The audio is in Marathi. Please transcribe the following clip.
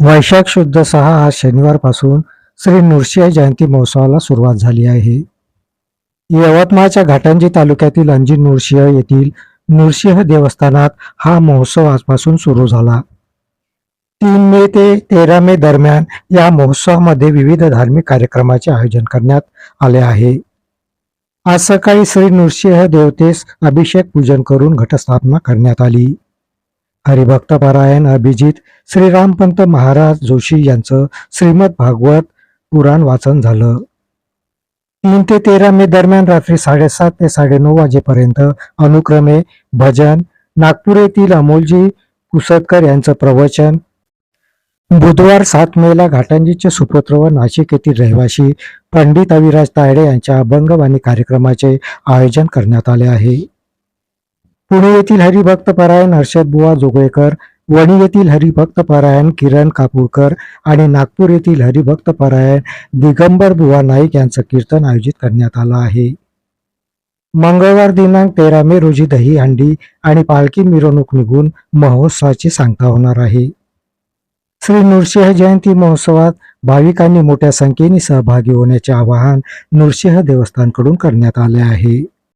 वैशाख शुद्ध सहा हा शनिवारपासून श्री नृसिंह जयंती महोत्सवाला सुरुवात झाली आहे. यवतमाळच्या घाटंजी तालुक्यातील अंजी नृसिंह येथील नृसिंह देवस्थानात हा महोत्सव आजपासून सुरू झाला. तीन मे ते तेरा मे दरम्यान या महोत्सवामध्ये विविध धार्मिक कार्यक्रमाचे आयोजन करण्यात आले आहे. आज सकाळी श्री नृसिंह देवतेस अभिषेक पूजन करून घटस्थापना करण्यात आली. हरिभक्त पारायण अभिजित श्रीरामपंत महाराज जोशी यांचं श्रीमद भागवत पुराण वाचन झालं. तीन ते तेरा मे दरम्यान रात्री साडेसात ते साडेनऊ वाजेपर्यंत अनुक्रमे भजन नागपूर येथील अमोलजी पुसदकर यांचं प्रवचन. बुधवार सात मेला घाटांजीचे सुपुत्र व नाशिक येथील रहिवासी पंडित अविराज तायडे यांच्या अभंगवाणी कार्यक्रमाचे आयोजन करण्यात आले आहे. पुणे येथील हरिभक्त परायण हर्षद बुवा जोगळेकर वणी येथील हरिभक्त परायण किरण कापूरकर आणि नागपूर येथील हरिभक्त परायण दिगंबर बुवा नाईक यांचं कीर्तन आयोजित करण्यात आलं आहे. मंगळवार दिनांक तेरा मे रोजी दहीहंडी आणि पालखी मिरवणूक निघून महोत्सवाची सांगता होणार आहे. श्री नृसिंह जयंती महोत्सवात भाविकांनी मोठ्या संख्येने सहभागी होण्याचे आवाहन नृसिंह देवस्थानकडून करण्यात आले आहे.